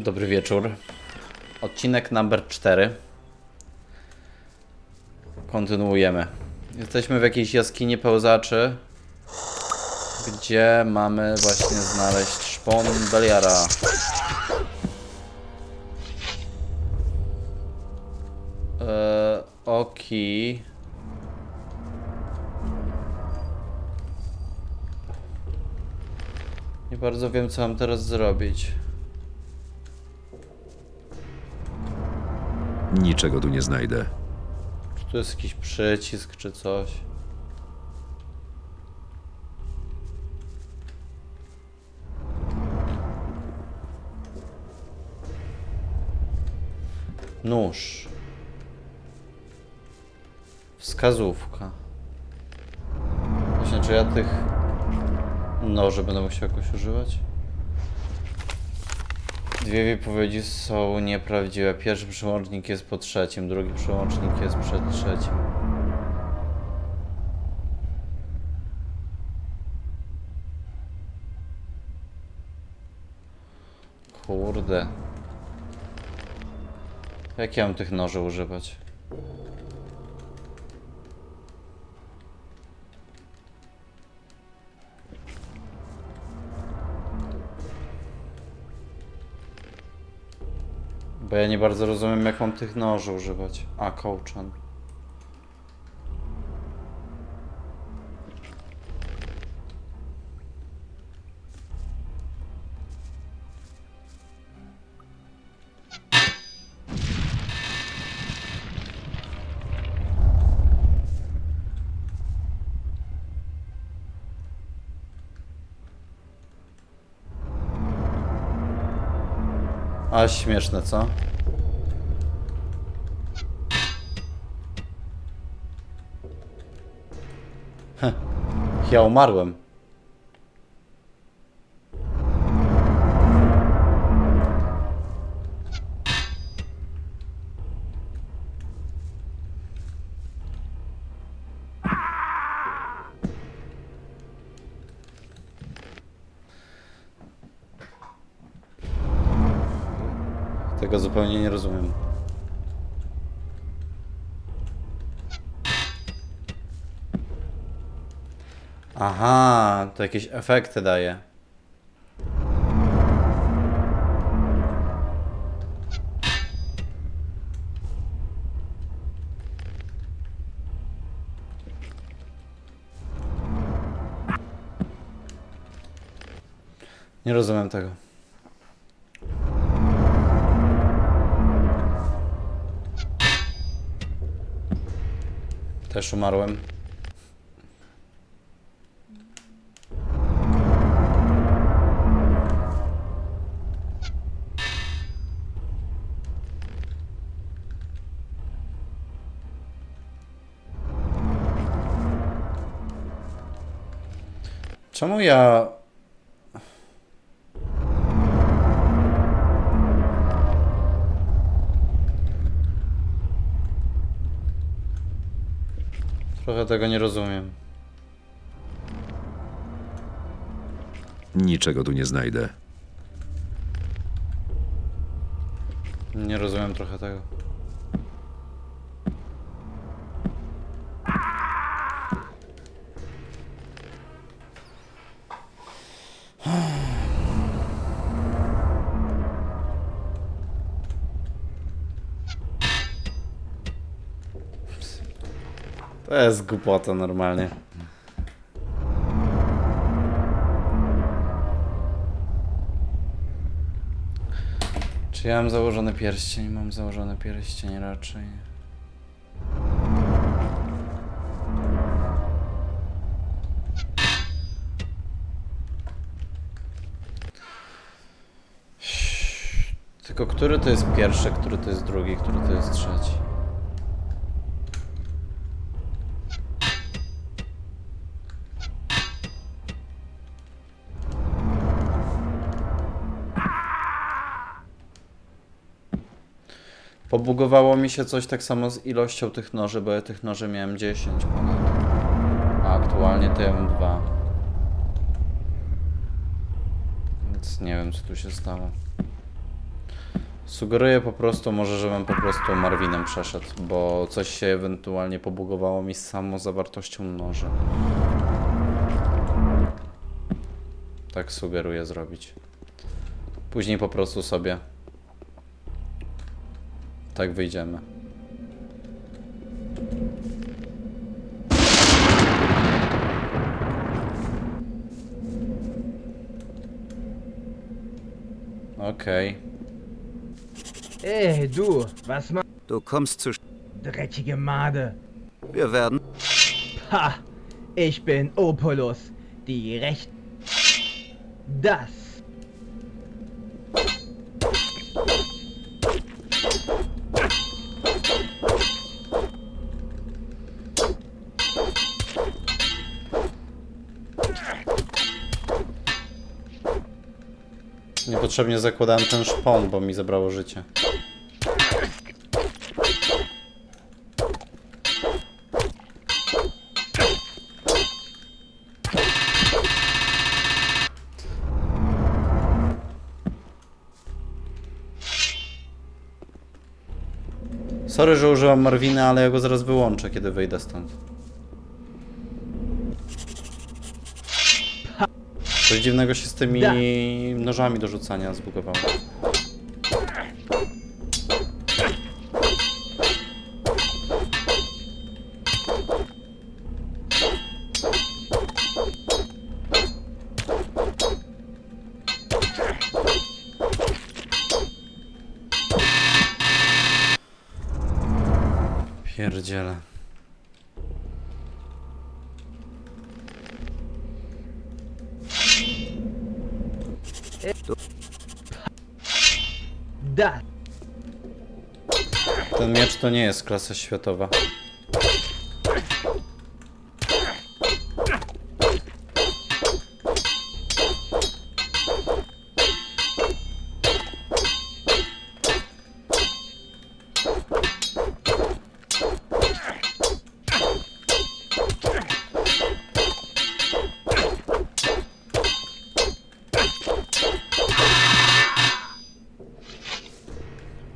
Dobry wieczór. Odcinek number 4. Kontynuujemy. Jesteśmy w jakiejś jaskini pełzaczy, gdzie mamy właśnie znaleźć szpon Beliara. Eee, oki. Nie bardzo wiem, co mam teraz zrobić. Niczego tu nie znajdę. Czy tu jest jakiś przycisk, czy coś? Nóż. Wskazówka. Właśnie, czy ja tych noży będę musiał jakoś używać? Dwie wypowiedzi są nieprawdziwe. Pierwszy przełącznik jest po trzecim, drugi przełącznik jest przed trzecim. Kurde. Jak ja mam tych noży używać? Bo ja nie bardzo rozumiem, jak mam tych noży używać. A, kołczan. A śmieszne, co? Heh, ja umarłem. Tego zupełnie nie rozumiem. Aha, to jakieś efekty daje. Nie rozumiem tego. Też umarłem. Czemu ja. Tego nie rozumiem. Niczego tu nie znajdę. Nie rozumiem trochę tego. To jest głupota normalnie. Czy ja mam założony pierścień? Mam założony pierścień raczej. Tylko który to jest pierwszy, który to jest drugi, który to jest trzeci? Pobugowało mi się coś tak samo z ilością tych noży, bo ja tych noży miałem 10 ponad. A aktualnie to ja mam 2. Więc nie wiem co tu się stało. Sugeruję po prostu może, żebym po prostu Marvinem przeszedł, bo coś się ewentualnie pobugowało mi z samą zawartością noży. Tak sugeruję zrobić. Później po prostu sobie tak wyjdziemy. Okej. Ey, du, was machst Du kommst zu. Sch- dreckige Made? Wir werden. Ha! Ich bin Opolus, die Recht. Das. Niepotrzebnie zakładałem ten szpon, bo mi zabrało życie. Sorry, że użyłam Marwina, ale ja go zaraz wyłączę, kiedy wyjdę stąd. Coś dziwnego się z tymi nożami do rzucania zbugowało. To nie jest klasa światowa.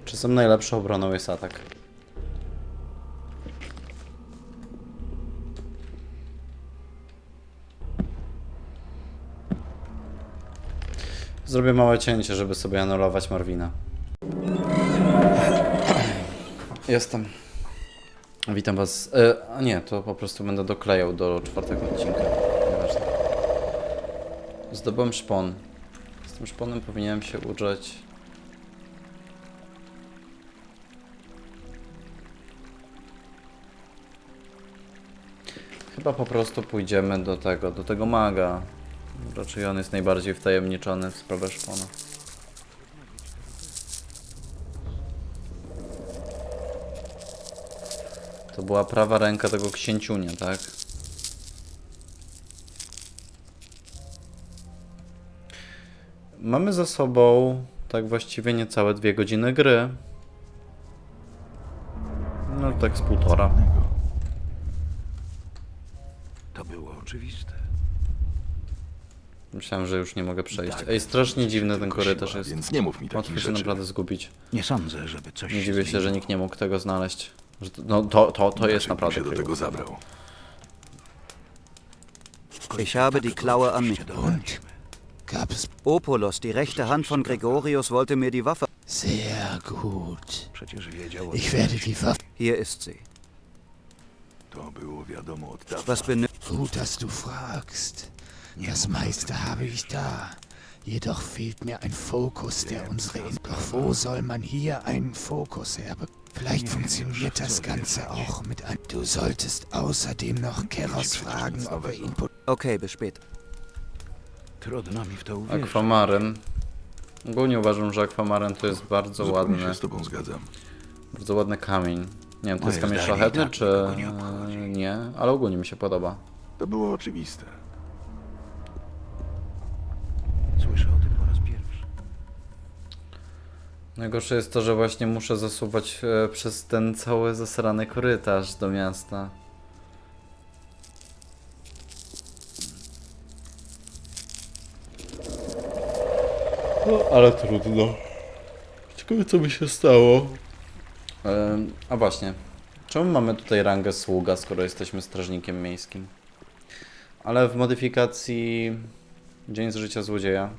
Czasem najlepszą obroną jest atak. Zrobię małe cięcie, żeby sobie anulować Marwina. Jestem. Witam was. E, a nie, to po prostu będę doklejał do czwartego odcinka. Nieważne. Zdobyłem szpon. Z tym szponem powinienem się udrzeć. Chyba po prostu pójdziemy do tego, do tego maga. Raczej on jest najbardziej wtajemniczony w sprawę szpona. To była prawa ręka tego księciunia, tak? Mamy za sobą tak właściwie niecałe dwie godziny gry. No tak z półtora. To było oczywiste. Myślałem, że już nie mogę przejść. Tak, Ej, strasznie dziwny ten korytarz siła, jest. Więc nie mów mi Łatwo takich się rzeczy. naprawdę zgubić. Nie sądzę, żeby coś Nie dziwię się, że nikt nie mógł tego znaleźć. Że to, no to, to, to jest Inaczej bym naprawdę się do tego kryjówka. zabrał. Ich habe die Klaue an mich. Und? Gab es Opolos, die rechte Hand von Gregorius, wollte mir die Waffe. sehr gut. Przecież wiedział o Ich werde die Waffe. Hier ist sie. To było wiadomo od dawna. Was benötigt. Gut, dass du fragst. Das meiste habe ich da. Jedoch fehlt mir ein Fokus, der unsere. In Doch wo soll man hier einen Fokus herbekommen? Vielleicht funktioniert das Ganze auch mit einem. Du solltest außerdem noch Keros fragen, ob er ihn. pot- Okay, bis später. Trudno mi w to uwierzyć. Akwamaryn. Ogólnie uważam, że akwamaryn to jest bardzo Zupełnie ładny, się z tobą zgadzam. bardzo ładny kamień. Nie wiem, to jest kamień zdanie i szlachetny, tak czy nikogo nie obchodzi. nie, ale ogólnie mi się podoba. To było oczywiste. Słyszę o tym po raz pierwszy. Najgorsze jest to, że właśnie muszę zasuwać e, przez ten cały zasrany korytarz do miasta. No, ale trudno. Ciekawe co by się stało. a właśnie. Czemu mamy tutaj rangę sługa, skoro jesteśmy strażnikiem miejskim? Ale w modyfikacji Dzień z życia złodzieja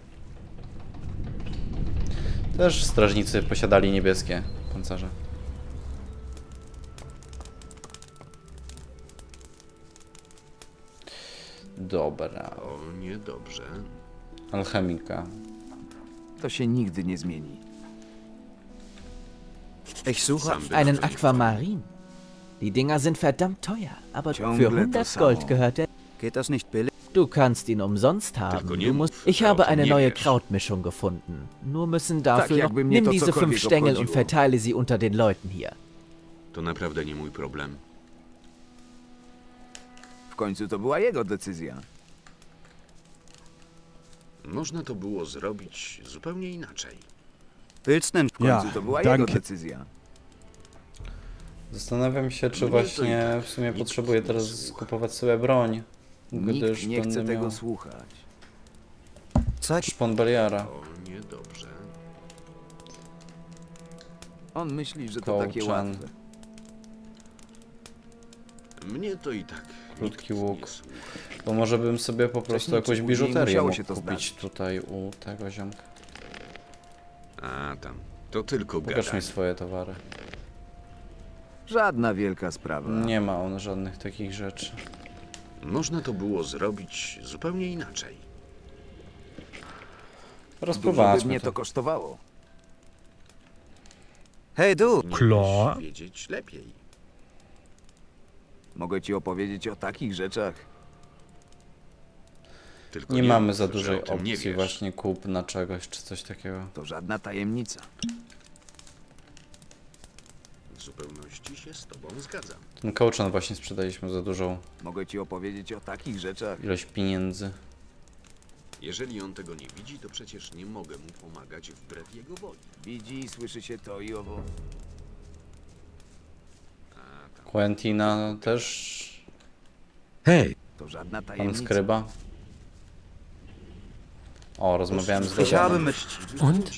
też strażnicy posiadali niebieskie pancerze. Dobra. O, niedobrze. Alchemika. To się nigdy nie zmieni. Ich suche Sam Einen Aquamarin. Die Dinger sind verdammt teuer, aber Ciągle für to 100 samo. Gold gehört der. Geht das nicht billig? Du kannst ihn umsonst haben. Du musst. Ich habe eine neue. Krautmischung gefunden. Nur müssen dafür noch. Nimm diese fünf Stängel und verteile sie unter den Leuten hier. To naprawdę nie mój problem. W końcu to była jego decyzja. Można to było zrobić zupełnie inaczej. Willst denn? W końcu to była jego decyzja. Zastanawiam się, czy właśnie w sumie potrzebuję teraz kupować sobie broń. Gdyż Nikt nie chce tego miał słuchać. Zeig szpon Beliara. O, niedobrze. On myśli, że to takie łatwe. Mnie to i tak Krótki łuk. Bo może bym sobie po prostu Wcześniej jakąś biżuterię mógł się to kupić zdarzyć. tutaj u tego ziomka. A tam, to tylko Pokaż mi gadanie. swoje towary. Żadna wielka sprawa. Nie ma on żadnych takich rzeczy. Można to było zrobić zupełnie inaczej. Dużo by mnie to. to kosztowało. Hey du! Klar. wiedzieć lepiej. Mogę ci opowiedzieć o takich rzeczach. Tylko Nie nie mamy za że dużej o tym nie opcji wiesz. właśnie kupna czegoś czy coś takiego. To żadna tajemnica. W zupełności się z tobą zgadzam. Ten kołczan właśnie sprzedaliśmy za dużą Mogę ci opowiedzieć o takich rzeczach. ilość pieniędzy. Jeżeli on tego nie widzi, to przecież nie mogę mu pomagać wbrew jego woli. Widzi i słyszy się to i owo. Quentina też. To żadna Pan tajemnica. skryba. O, rozmawiałem z Ich habe Loganem. mit. Und?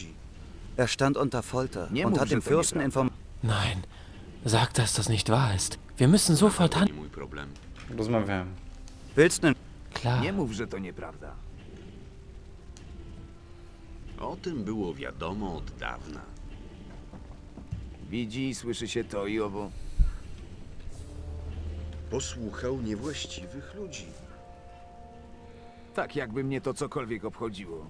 Er stand unter Folter Nie und mów, hat że dem to Fürsten nieprawda. informiert. Nein. Sag, dass das nicht wahr ist. Wir müssen sofort To handeln. nie mój problem. Rozmawiałem. Denn? Klar. Nie mów, że to nieprawda. O tym było wiadomo od dawna. Widzi i słyszy się to i owo. Posłuchał niewłaściwych ludzi. Tak jakby mnie to cokolwiek obchodziło.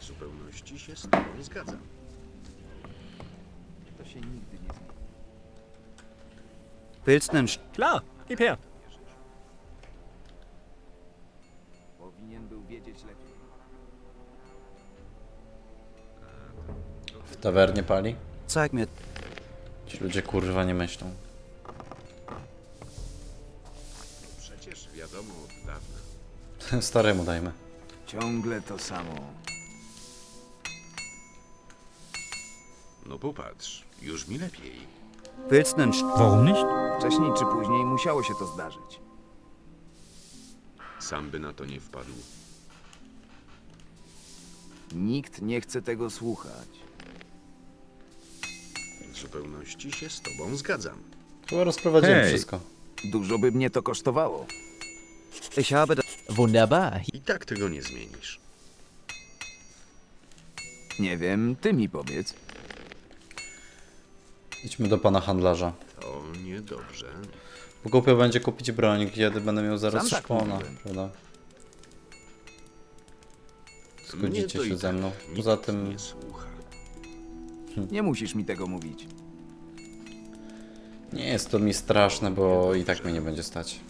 W zupełności się z tobą zgadzam. Się nigdy nie zmieni. Willst? Klar, gib her. Powinien był wiedzieć lepiej. W tawernie pali? Zeig mir. Ci ludzie kurwa nie myślą. Przecież wiadomo od dawna. Staremu dajmy. Ciągle to samo. No popatrz, już mi lepiej. Willst denn? Warum nicht? Wcześniej czy później musiało się to zdarzyć. Sam by na to nie wpadł. Nikt nie chce tego słuchać. W zupełności się z tobą zgadzam. Chyba rozprowadziłem wszystko. Dużo by mnie to kosztowało. Ich habe das. Wunderbar. I tak tego nie zmienisz. Nie wiem, ty mi powiedz. Idźmy do pana handlarza. To niedobrze. Bo głupio będzie kupić broń, kiedy będę miał zaraz Sam tak szpona, mówiłem. prawda? Mnie Zgodzicie i się ze tak mną. nikt Poza tym Nie słucha. Nie musisz mi tego mówić. nie jest to mi straszne, bo i tak mnie nie będzie stać.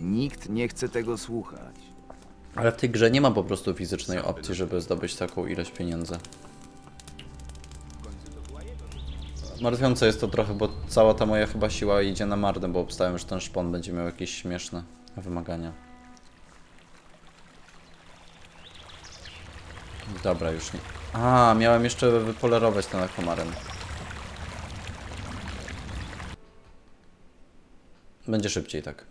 Nikt nie chce tego słuchać. Ale w tej grze nie ma po prostu fizycznej opcji, żeby zdobyć taką ilość pieniędzy. Martwiące jest to trochę, bo cała ta moja chyba siła idzie na marne, bo obstałem, że ten szpon będzie miał jakieś śmieszne wymagania. Dobra, już nie. A, miałem jeszcze wypolerować ten akwamaryn. Będzie szybciej, tak.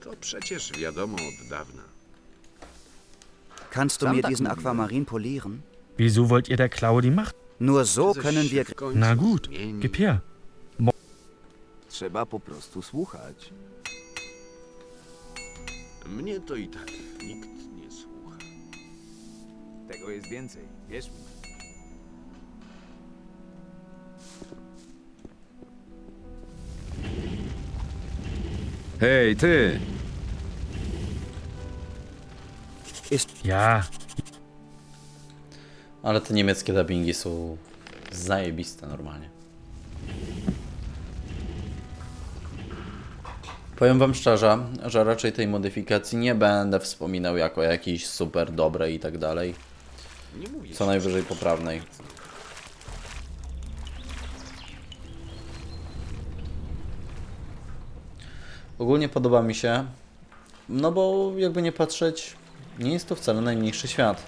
To przecież wiadomo od dawna. Kannst du mir diesen Aquamarin polieren? Wieso wollt ihr der Klaue die Macht? Nur so können wir... Na gut, gib her. Trzeba po prostu słuchać. Mnie to i tak nikt nie słucha. Tego jest więcej, wierz mi. Hej, ty! Ja, Ale te niemieckie dubbingi są zajebiste normalnie. Powiem wam szczerze, że raczej tej modyfikacji nie będę wspominał jako jakiejś super dobrej i tak dalej. Co najwyżej że- poprawnej. Ogólnie podoba mi się, no bo jakby nie patrzeć, nie jest to wcale najmniejszy świat,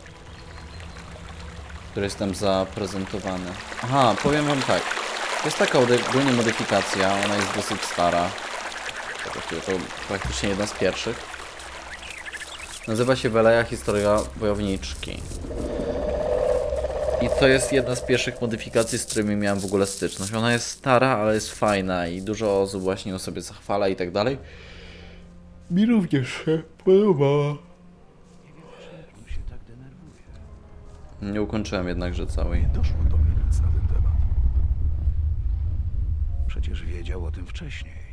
który jest tam zaprezentowany. Aha, powiem wam tak, jest taka ogólnie modyfikacja, ona jest dosyć stara, to, praktycznie jedna z pierwszych. Nazywa się Weleja Historia Wojowniczki. I to jest jedna z pierwszych modyfikacji, z którymi miałem w ogóle styczność. Ona jest stara, ale jest fajna i dużo osób właśnie ją sobie zachwala i tak dalej. Mi również się podobała. Nie ukończyłem jednakże całej. Doszło do mnie nic na ten temat. Przecież wiedział o tym wcześniej.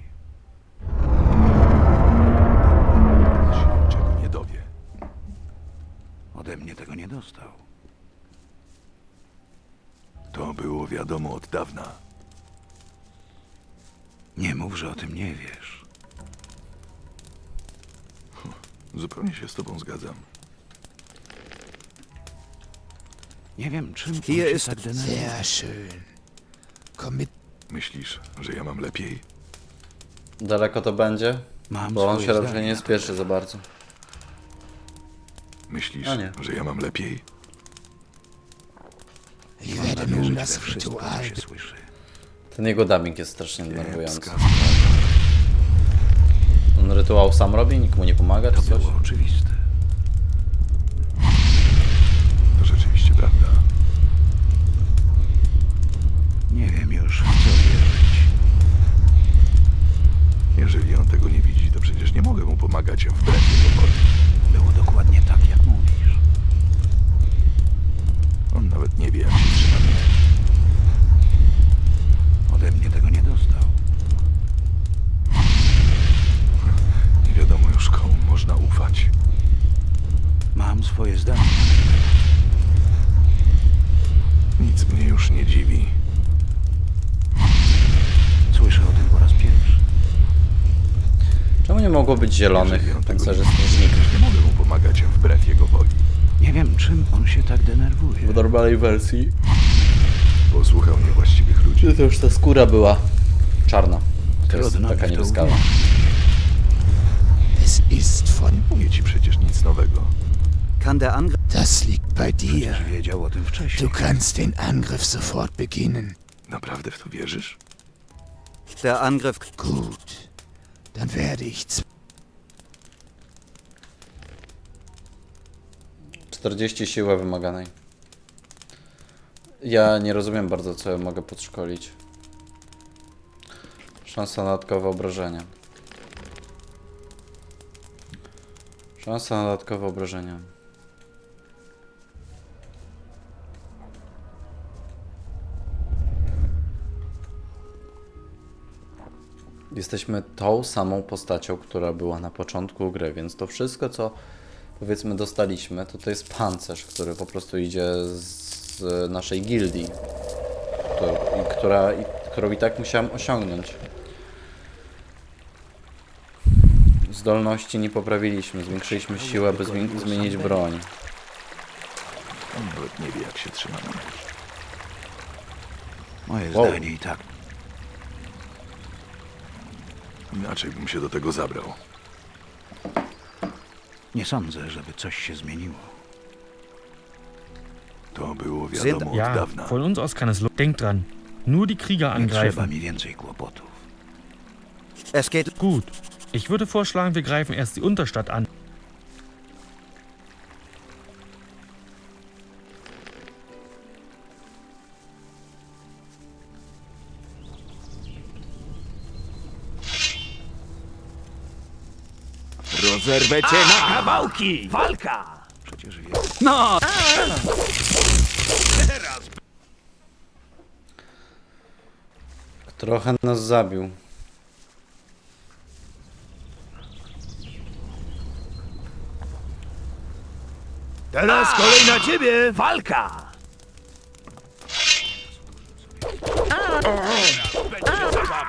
Się niczego nie dowie. Ode mnie tego nie dostał. To było wiadomo od dawna. Nie mów, że o tym nie wiesz. Zupełnie się z tobą zgadzam. Nie wiem, czym Hier ist... Sehr schön. Komm mit. Myślisz, że ja mam lepiej? Daleko to będzie? Mam Bo on swoje się zdanie raczej na nie spieszy za bardzo. Myślisz, A nie. że ja mam lepiej? Ich werde nun das Ritual. słyszy. Ten jego dubbing jest strasznie denerwujący. Kiepska. On rytuał sam robi, nikt mu nie pomaga czy To coś? było oczywiste. Być zielonych Jeżeli on tego pancerzy nie Nie mogę mu pomagać wbrew jego woli. Nie wiem, czym on się tak denerwuje. W normalnej wersji Posłuchał niewłaściwych ludzi. Czy to już ta skóra była czarna. To jest Trudno mi taka w to niebieskawa. uwierzyć. Es ist von. Mówię ci przecież nic nowego. Kann der Angriff... Das liegt bei dir. Przecież wiedział o tym wcześniej. Du kannst den Angriff sofort beginnen. Naprawdę w to wierzysz? Der Angriff... Gut. Dann werde ich. z- 40 siły wymaganej. Ja nie rozumiem bardzo, co ja mogę podszkolić. Szansa na dodatkowe obrażenia. Szansa na dodatkowe obrażenia. Jesteśmy tą samą postacią, która była na początku gry, więc to wszystko, co powiedzmy dostaliśmy, to to jest pancerz, który po prostu idzie z naszej gildii, to, i, która, i, którą i tak musiałem osiągnąć. Zdolności nie poprawiliśmy, zwiększyliśmy siłę, by zmien- zmienić broń. On nawet nie wie, jak się trzyma mnie. Moje Wow. zdanie i tak. Inaczej bym się do tego zabrał. Nie sądzę, żeby coś się zmieniło. To było wiadomo od ja, dawna. von uns aus kann es lo Denkt dran. Nur die Krieger Nie trzeba angreifen. mi więcej kłopotów. Es geht... Gut. Ich würde vorschlagen, wir greifen erst die Unterstadt an. Rozerwę cię na kawałki! Walka! Przecież jest. No! Trochę nas zabił. Teraz kolej na ciebie! Walka!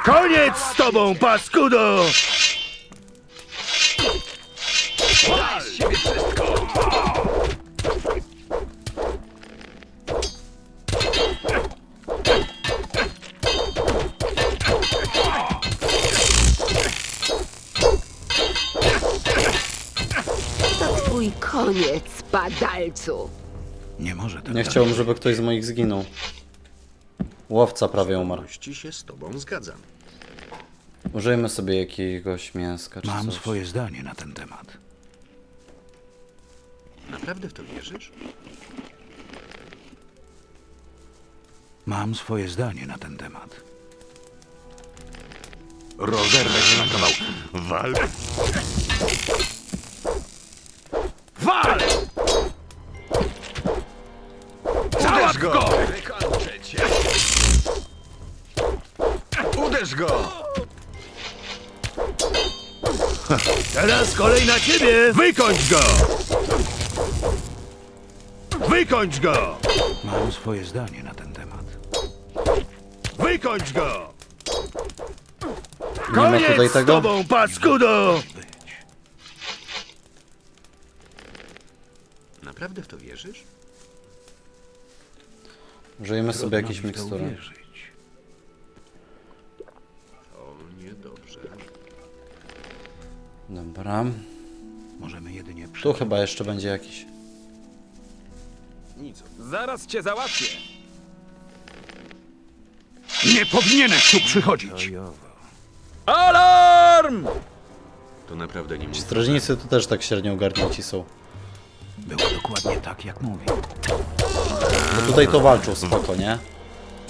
Koniec z tobą, paskudo! Twój koniec, padalcu. Nie może tak Nie chciałbym, żeby ktoś z moich zginął. Łowca prawie umarł. Pełności się z tobą zgadzam. Użyjmy sobie jakiegoś mięska czy Mam coś. swoje zdanie na ten temat. Naprawdę w to wierzysz? Mam swoje zdanie na ten temat. Rozerwę się na kawałki. Wal. Wal! Załatw go! Uderz go! Teraz kolej na ciebie! Wykończ go! Wykończ go! Mam swoje zdanie na ten temat. Wykończ go! Nie ma tutaj Koniec z tego? tobą, paskudo! Być. Naprawdę w to wierzysz? Użyjmy sobie Trudno jakieś mi w to mikstury. uwierzyć. To niedobrze. Dobra. Możemy jedynie przy... Tu chyba jeszcze będzie jakiś. Nic. Zaraz cię załatwię! Nie powinieneś tu przychodzić! Alarm! To naprawdę nie Ci mój strażnicy tu też tak średnio ogarnięci są. Było dokładnie tak, jak mówię. Bo tutaj to walczą spoko, nie?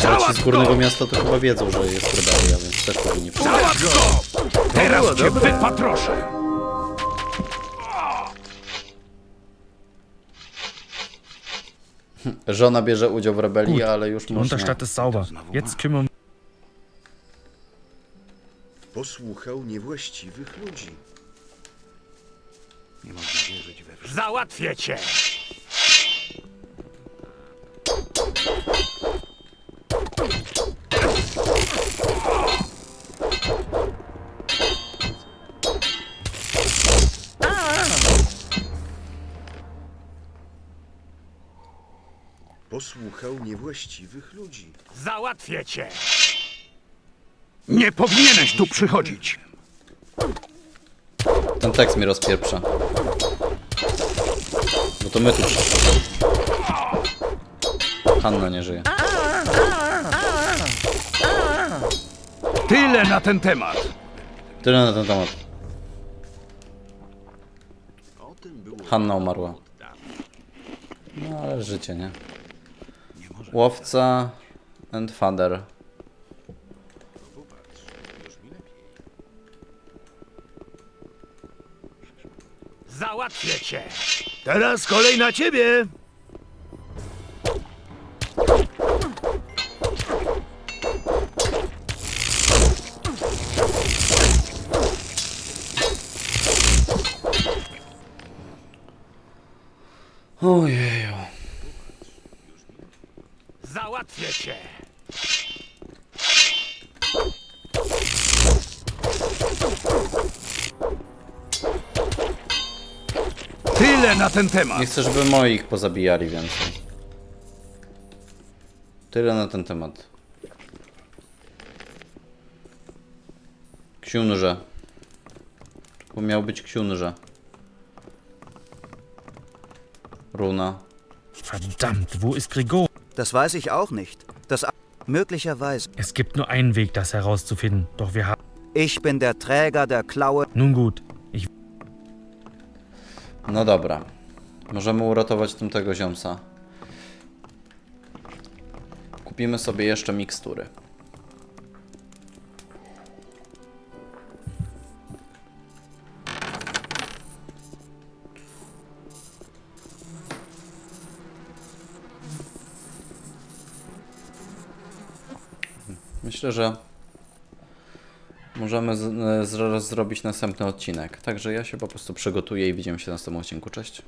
Ale ci z górnego miasta to chyba wiedzą, że jest rebelia, więc też powinni przyjść. Załatw go! Teraz cię wypatroszę! Żona bierze udział w rebelii, Gut, ale już mąż nie. Unterstadt ist sauber. Jetzt ma. kümmern Posłuchał niewłaściwych ludzi. Nie można wierzyć we wszystko. Załatwię cię! Posłuchał niewłaściwych ludzi. Załatwię cię! Nie powinieneś tu przychodzić! Ten tekst mi rozpieprza. Bo to my tu przyszliśmy. Hanna nie żyje. Tyle na ten temat! Tyle na ten temat. O tym było Hanna umarła. No ale życie, nie? Łowca and father. Załatwię cię! Teraz kolej na ciebie! Ten temat! Nie chcę, żeby moich pozabijali więcej. Tyle na ten temat. Książę. Bo miał być książę. Runa. Verdammt, wo ist Gregor? Das weiß ich auch nicht. Das möglicherweise. Es gibt nur einen Weg, das herauszufinden. Doch wir haben. Ich bin der Träger der Klaue. Nun gut, ich No dobra. Możemy uratować tamtego ziomsa. Kupimy sobie jeszcze mikstury. Myślę, że możemy z, z, zrobić następny odcinek. Także ja się po prostu przygotuję i widzimy się w następnym odcinku. Cześć.